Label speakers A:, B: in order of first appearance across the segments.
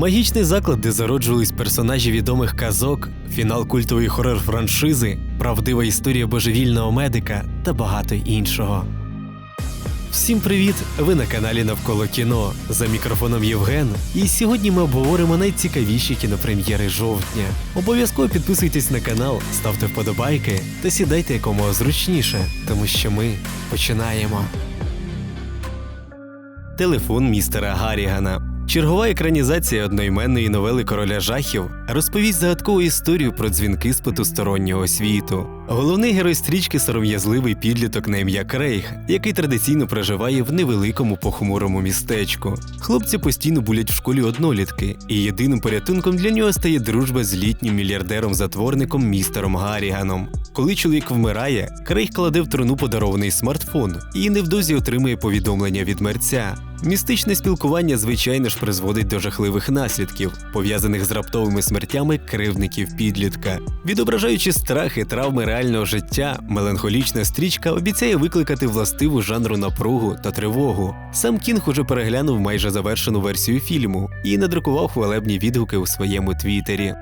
A: Магічний заклад, де зароджувались персонажі відомих казок, фінал культової хорор-франшизи, правдива історія божевільного медика та багато іншого. Всім привіт! Ви на каналі Навколо кіно. За мікрофоном Євген. І сьогодні ми обговоримо найцікавіші кінопрем'єри жовтня. Обов'язково підписуйтесь на канал, ставте вподобайки та сідайте якомога зручніше, тому що ми починаємо. Телефон містера Гаррігана. Чергова екранізація одноіменної новели короля жахів розповість загадкову історію про дзвінки з потустороннього світу. Головний герой стрічки сором'язливий підліток на ім'я Крейг, який традиційно проживає в невеликому похмурому містечку. Хлопці постійно булять в школі однолітки, і єдиним порятунком для нього стає дружба з літнім мільярдером-затворником містером Гарріганом. Коли чоловік вмирає, Крейг кладе в труну подарований смартфон і невдовзі отримує повідомлення від мерця. Містичне спілкування, звичайно ж, призводить до жахливих наслідків, пов'язаних з раптовими смертями кривдників підлітка. Відображаючи страхи, травми реального життя, меланхолічна стрічка обіцяє викликати властиву жанру напругу та тривогу. Сам Кінг уже переглянув майже завершену версію фільму і надрукував хвалебні відгуки у своєму твіттері.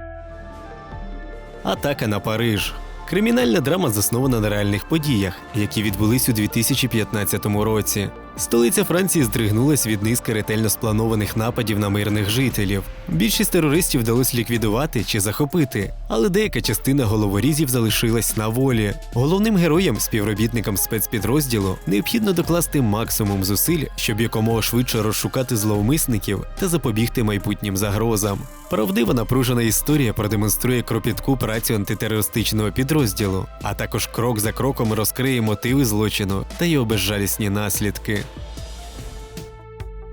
A: Атака на Париж. Кримінальна драма заснована на реальних подіях, які відбулись у 2015 році. Столиця Франції здригнулась від низки ретельно спланованих нападів на мирних жителів. Більшість терористів вдалося ліквідувати чи захопити, але деяка частина головорізів залишилась на волі. Головним героям, співробітникам спецпідрозділу, необхідно докласти максимум зусиль, щоб якомога швидше розшукати зловмисників та запобігти майбутнім загрозам. Правдива напружена історія продемонструє кропітку працю антитерористичного підрозділу, а також крок за кроком розкриє мотиви злочину та його безжалісні наслідки.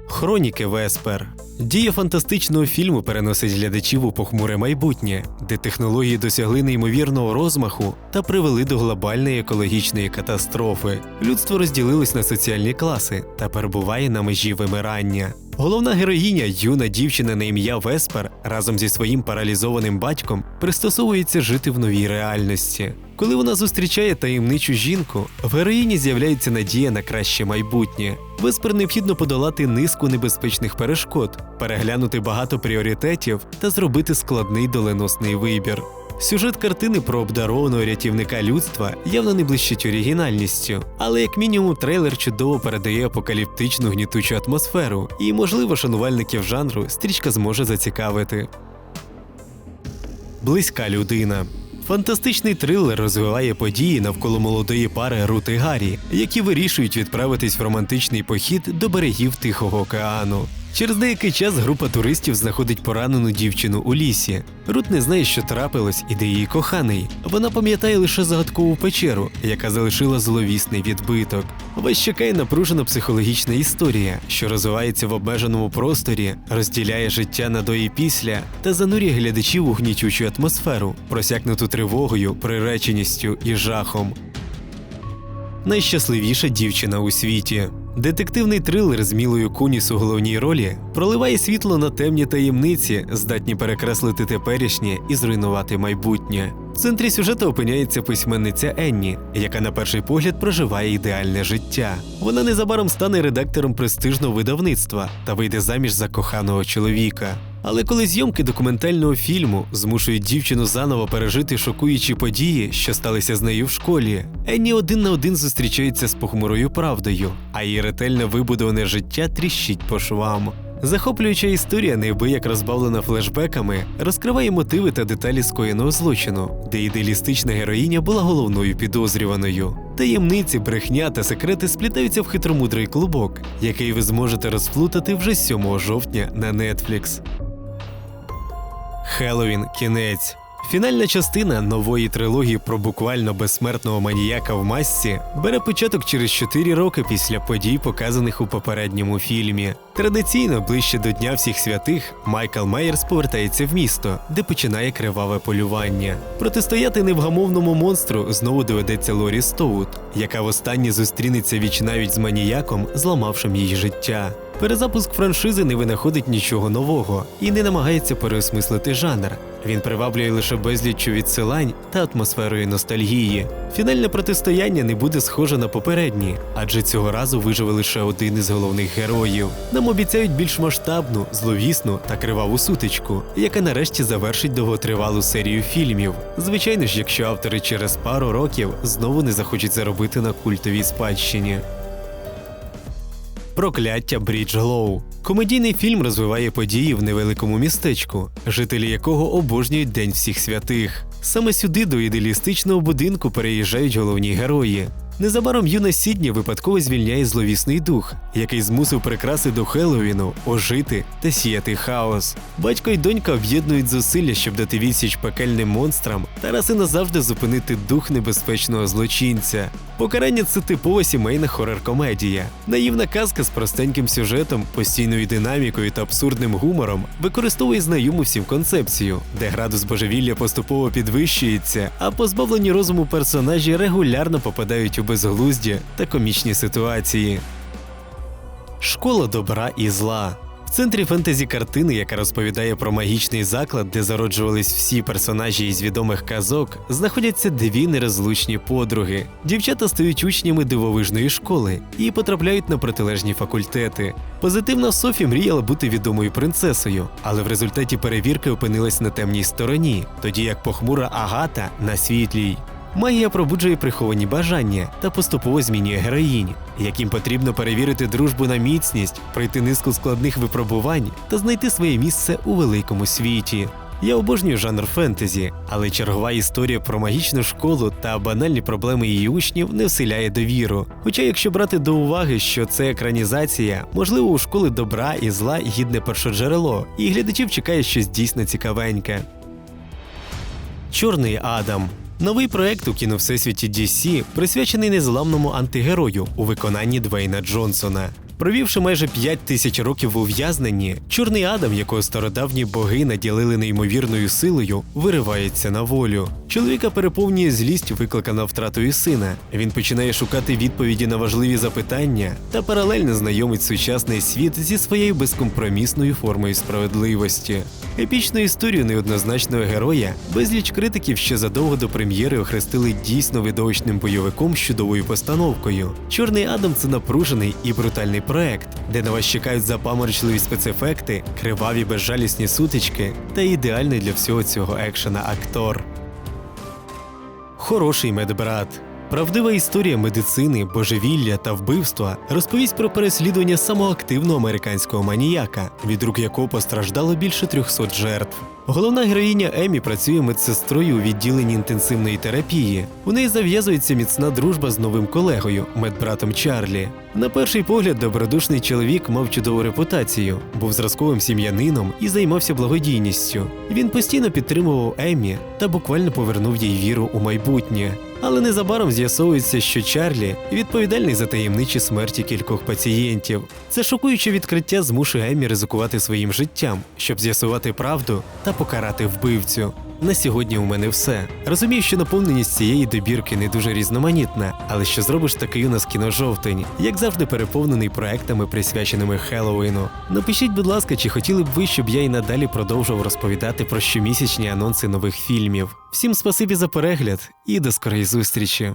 A: Хроніки Веспер. Дія фантастичного фільму переносить глядачів у похмуре майбутнє, де технології досягли неймовірного розмаху та привели до глобальної екологічної катастрофи. Людство розділилось на соціальні класи та перебуває на межі вимирання. Головна героїня, юна дівчина на ім'я Веспер, разом зі своїм паралізованим батьком пристосовується жити в новій реальності. Коли вона зустрічає таємничу жінку, в героїні з'являється надія на краще майбутнє. Веспер необхідно подолати низку небезпечних перешкод, переглянути багато пріоритетів та зробити складний доленосний вибір. Сюжет картини про обдарованого рятівника людства явно не блищить оригінальністю, але як мінімум трейлер чудово передає апокаліптичну гнітучу атмосферу, і, можливо, шанувальників жанру стрічка зможе зацікавити. Близька людина. Фантастичний трилер розвиває події навколо молодої пари Рут і Гаррі, які вирішують відправитись в романтичний похід до берегів Тихого океану. Через деякий час група туристів знаходить поранену дівчину у лісі. Рут не знає, що трапилось, і де її коханий. Вона пам'ятає лише загадкову печеру, яка залишила зловісний відбиток. Вас чекає напружена психологічна історія, що розвивається в обмеженому просторі, розділяє життя на до і після та занурює глядачів у гнітючу атмосферу, просякнуту тривогою, приреченістю і жахом. Найщасливіша дівчина у світі. Детективний трилер з Мілою Куніс у головній ролі проливає світло на темні таємниці, здатні перекреслити теперішнє і зруйнувати майбутнє. В центрі сюжету опиняється письменниця Енні, яка на перший погляд проживає ідеальне життя. Вона незабаром стане редактором престижного видавництва та вийде заміж за коханого чоловіка. Але коли зйомки документального фільму змушують дівчину заново пережити шокуючі події, що сталися з нею в школі, Енні один на один зустрічається з похмурою правдою, а її ретельно вибудоване життя тріщить по швам. Захоплююча історія, неабияк розбавлена флешбеками, розкриває мотиви та деталі скоєного злочину, де ідеалістична героїня була головною підозрюваною. Таємниці, брехня та секрети сплітаються в хитромудрий клубок, який ви зможете розплутати вже 7 жовтня на Netflix. Хеллоуін кінець. Фінальна частина нової трилогії про буквально безсмертного маніяка в масці бере початок через 4 роки після подій, показаних у попередньому фільмі. Традиційно ближче до Дня всіх святих Майкл Мейерс повертається в місто, де починає криваве полювання. Протистояти невгамовному монстру знову доведеться Лорі Стоут, яка востаннє зустрінеться віч навіть з маніяком, зламавшим її життя. Перезапуск франшизи не винаходить нічого нового і не намагається переосмислити жанр. Він приваблює лише безліччю відсилань та атмосферою ностальгії. Фінальне протистояння не буде схоже на попередні, адже цього разу виживе лише один із головних героїв. Нам обіцяють більш масштабну, зловісну та криваву сутичку, яка нарешті завершить довготривалу серію фільмів. Звичайно ж, якщо автори через пару років знову не захочуть заробити на культовій спадщині. Прокляття Брідж Глоу. Комедійний фільм розвиває події в невеликому містечку, жителі якого обожнюють День всіх святих. Саме сюди до ідеалістичного будинку переїжджають головні герої. Незабаром юна Сідні випадково звільняє зловісний дух, який змусив прикраси до Хеллоуіну ожити та сіяти хаос. Батько й донька об'єднують зусилля, щоб дати відсіч пекельним монстрам та раз і назавжди зупинити дух небезпечного злочинця. Покарання це типова сімейна хорор-комедія. Наївна казка з простеньким сюжетом, постійною динамікою та абсурдним гумором використовує знайому всім концепцію, де градус божевілля поступово підвищується, а позбавлені розуму персонажі регулярно попадають у безглузді та комічні ситуації. Школа добра і зла. Центрі фентезі картини, яка розповідає про магічний заклад, де зароджувались всі персонажі із відомих казок, знаходяться дві нерозлучні подруги. Дівчата стають учнями дивовижної школи і потрапляють на протилежні факультети. Позитивна Софі мріяла бути відомою принцесою, але в результаті перевірки опинилась на темній стороні, тоді як похмура Агата на світлій. Магія пробуджує приховані бажання та поступово змінює героїнь, яким потрібно перевірити дружбу на міцність, пройти низку складних випробувань та знайти своє місце у великому світі. Я обожнюю жанр фентезі, але чергова історія про магічну школу та банальні проблеми її учнів не вселяє довіру. Хоча, якщо брати до уваги, що це екранізація, можливо, у школи добра і зла гідне першоджерело, і глядачів чекає щось дійсно цікавеньке. Чорний Адам. Новий проект у кіновсесвіті DC присвячений незламному антигерою у виконанні Двейна Джонсона. Провівши майже 5 тисяч років в ув'язненні, чорний Адам, якого стародавні боги наділили неймовірною силою, виривається на волю. Чоловіка переповнює злість, викликана втратою сина. Він починає шукати відповіді на важливі запитання та паралельно знайомить сучасний світ зі своєю безкомпромісною формою справедливості. Епічну історію неоднозначного героя безліч критиків ще задовго до прем'єри охрестили дійсно видовищним бойовиком з чудовою постановкою. Чорний Адам це напружений і брутальний проект, де на вас чекають запаморочливі спецефекти, криваві безжалісні сутички та ідеальний для всього цього екшена актор. Хороший медбрат. Правдива історія медицини, божевілля та вбивства розповість про переслідування самого активного американського маніяка, від рук якого постраждало більше 300 жертв. Головна героїня Емі працює медсестрою у відділенні інтенсивної терапії. У неї зав'язується міцна дружба з новим колегою, медбратом Чарлі. На перший погляд, добродушний чоловік мав чудову репутацію, був зразковим сім'янином і займався благодійністю. Він постійно підтримував Емі та буквально повернув їй віру у майбутнє. Але незабаром з'ясовується, що Чарлі відповідальний за таємничі смерті кількох пацієнтів. Це шокуюче відкриття змушує Емі ризикувати своїм життям, щоб з'ясувати правду та покарати вбивцю. На сьогодні у мене все. Розумію, що наповненість цієї добірки не дуже різноманітна, але що зробиш такий у нас кіножовтень, як завжди переповнений проектами, присвяченими Хеллоуіну. Напишіть, будь ласка, чи хотіли б ви, щоб я і надалі продовжував розповідати про щомісячні анонси нових фільмів. Всім спасибі за перегляд і до скорої зустрічі!